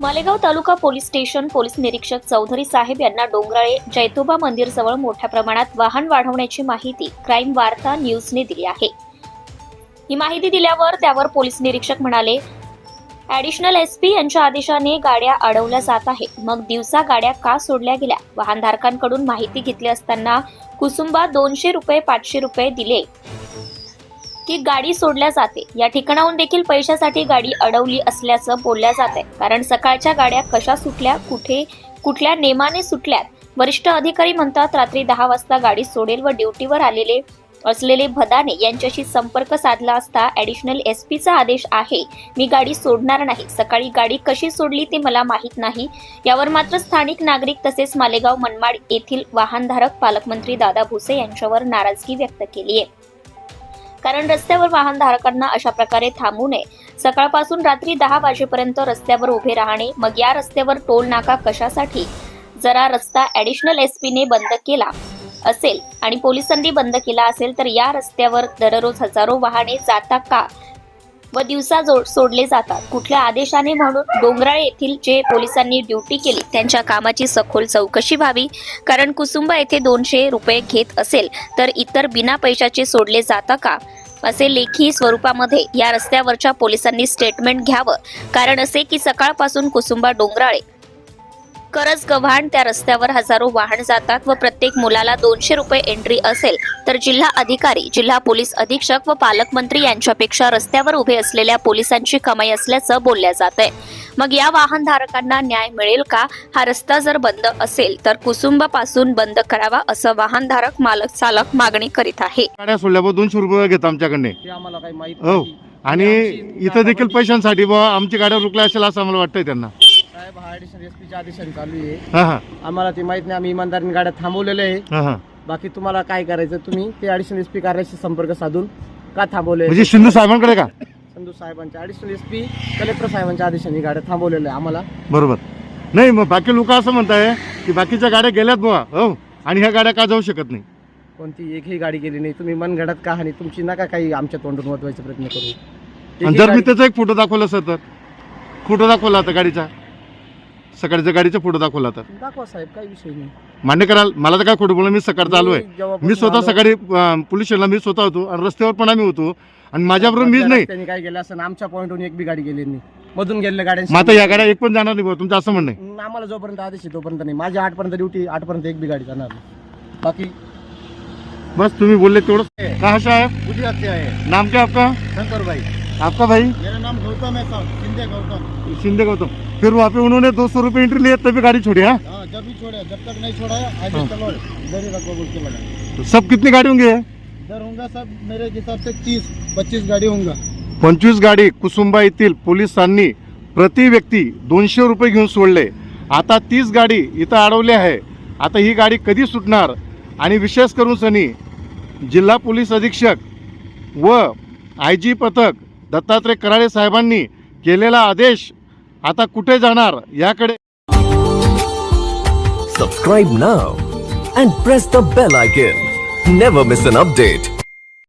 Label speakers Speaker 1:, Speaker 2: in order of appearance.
Speaker 1: Malegaon taluka police station police निरीक्षक चौधरी साहेब यांना डोंगराळे जैतोबा मंदिरजवळ मोठ्या प्रमाणात वाहन वाढवण्याची माहिती क्राईम वार्ता न्यूजने दिली आहे. ही माहिती दिल्यावर त्यावर पोलीस निरीक्षक म्हणाले ऍडिशनल एस पी यांच्या आदेशाने गाड्या अडवल्या जात आहे मग दिवसा गाड्या का सोडल्या गेल्या? वाहनधारकांकडून माहिती घेतली असताना कुसुंबा दोनशे रुपये पाचशे रुपये दिले. की गाडी सोडल्या जाते. या ठिकाणाहून देखील पैशासाठी गाडी अडवली असल्याचं बोलल्या आहे कारण सकाळच्या गाड्या कशा सुटल्या कुठे कुठल्या नेमाने सुटल्यात? वरिष्ठ अधिकारी म्हणतात रात्री दहा वाजता गाडी सोडेल व ड्युटीवर आलेले असलेले भदाने यांच्याशी संपर्क साधला असता ॲडिशनल एस पीचा आदेश आहे मी गाडी सोडणार नाही. सकाळी गाडी कशी सोडली ते मला माहीत नाही. यावर मात्र स्थानिक नागरिक तसेच मालेगाव मनमाड येथील वाहनधारक पालकमंत्री दादा भुसे यांच्यावर नाराजगी व्यक्त केली आहे कारण रस्त्यावर वाहनधारकांना अशा प्रकारे थांबू नये. सकाळपासून रात्री दहा वाजेपर्यंत रस्त्यावर उभे राहणे मग या रस्त्यावर टोल नाका कशासाठी? जरा रस्ता ऍडिशनल एस ने बंद केला असेल आणि पोलिसांनी बंद केला असेल तर या रस्त्यावर दररोज हजारो वाहने जाता का? व दिवसा सोडले जातात. कुठल्या आदेशाने म्हणून डोंगराळे येथील जे पोलिसांनी ड्युटी केली त्यांच्या कामाची सखोल चौकशी व्हावी? कारण कुसुंबा येथे दोनशे रुपये घेत असेल तर इतर बिना पैशाचे सोडले जाता का? असे लेखी स्वरूपामध्ये या रस्त्यावरच्या पोलिसांनी स्टेटमेंट घ्यावं. कारण असे की सकाळपासून कुसुंबा डोंगराळे. करज गव्हाण त्या रस्त्यावर हजारो वाहन जातात व प्रत्येक मुलाला दोनशे रुपये एंट्री असेल तर जिल्हा अधिकारी जिल्हा पोलीस अधीक्षक व पालकमंत्री यांच्यापेक्षा रस्त्यावर उभे असलेल्या पोलिसांची कमाई असल्याचं बोलल्या जात आहे मग या वाहनधारकांना न्याय मिळेल का? हा रस्ता जर बंद असेल तर कुसुंबापासून बंद करावा असं वाहनधारक मालक चालक मागणी करीत आहे.
Speaker 2: गाड्या सोडल्यावर दोनशे रुपये घेतात आमच्याकडने.
Speaker 3: ते आम्हाला काही माहीत
Speaker 2: हो.
Speaker 3: नाही.
Speaker 2: आणि इथं देखील पैशांसाठी बुवा आमची गाड्या रुकल्या असेल असं आम्हाला वाटतंय त्यांना.
Speaker 3: साहेब हा ऍडिशनल एस पीच्या आदेशाने चालू आहे.
Speaker 2: हा हा.
Speaker 3: आम्हाला ते माहीत नाही आम्ही इमानदारीने गाड्या थांबवलेल्या आहे.
Speaker 2: हा हा.
Speaker 3: बाकी तुम्हाला काय करायचं तुम्ही ते ऍडिशनल एस पी कार्यालयाशी संपर्क साधून का थांबवले
Speaker 2: म्हणजे शिंदे साहेबांकडे का?
Speaker 3: संधू साहेबांच्या ऍडिशनल एस पी कलेक्टर साहेबांच्या आदेशाने गाड्या थांबवलेल्या आहे आम्हाला.
Speaker 2: बरोबर. नाही मग बाकी लोक असं म्हणताय की बाकीच्या गाड्या गेल्यात बुवा हो आणि ह्या गाड्या का जाऊ शकत नाही?
Speaker 3: कोणती एकही गाडी गेली नाही. तुम्ही मनगडात का हानी तुमची नका काही आमच्या तोंडून वाचवायचा प्रयत्न करू.
Speaker 2: आणि
Speaker 3: एकही
Speaker 2: जर मी
Speaker 3: गाडी-
Speaker 2: त्याचा एक फोटो दाखवला असं तर? फोटो दाखवला आता गाडीचा? सकाळच्या गाडीचा फोटो दाखवला तर?
Speaker 3: दाखवा साहेब काही विषय नाही.
Speaker 2: मान्य कराल मला तर काय खोटं बोला मी सकाळ चालू आहे.
Speaker 3: मी जेव्हापासून
Speaker 2: मी स्वतः
Speaker 3: आलो-
Speaker 2: सकाळी अं, पोलीस स्टेशनला मी स्वतः होतो आणि रस्त्यावर पण आम्ही होतो आणि माझ्याबरोबर मीच नाही.
Speaker 3: त्यांनी काय केलं असं आमच्या पॉईंटवरून एक बी गाडी गेली नाही. मधून गेलेल्या गाड्या
Speaker 2: मग आता या गाड्या एक पण जाणार नाही बुवा तुमचं असं म्हणणं आहे.
Speaker 3: आम्हाला जोपर्यंत आदेश आहे तोपर्यंत नाही. माझ्या आठपर्यंत ड्युटी आठपर्यंत एक बी गाडी जाणार नाही. बाकी
Speaker 2: बस तुम्ही बोलले तेवढं. कहा साहेब
Speaker 3: बुझी हत्या है
Speaker 2: नाम क्या आपका?
Speaker 3: शंकर भाई
Speaker 2: आपका भाई?
Speaker 3: मेरा नाम गौतम है साहब शिंदे गौतम।
Speaker 2: शिंदे गौतम। फिर वहाँ पे उन्होंने दो सौ रुपये एंट्री लिए तभी गाड़ी छोड़ी हाँ?
Speaker 3: जब भी छोड़े जब तक नहीं छोड़ा हाँ। आगे चलो इधर रखो बोल के लगा
Speaker 2: तो सब कितनी गाड़ी होंगी
Speaker 3: इधर होगा सब मेरे हिसाब से तीस पच्चीस गाड़ी होगा।
Speaker 2: पंचवीस गाडी कुसुंबा येथील पोलिसांनी प्रति व्यक्ती दोनशे रुपये घेऊन सोडले. आता तीस गाडी इथं अडवली आहे. आता ही गाडी कधी सुटणार? आणि विशेष करून सनी जिल्हा पोलीस अधीक्षक व आय जी पथक दत्तात्रय कराळे साहेबांनी केलेला आदेश आता कुठे जाणार याकडे
Speaker 4: सबस्क्राईब ना and press the bell icon never miss an update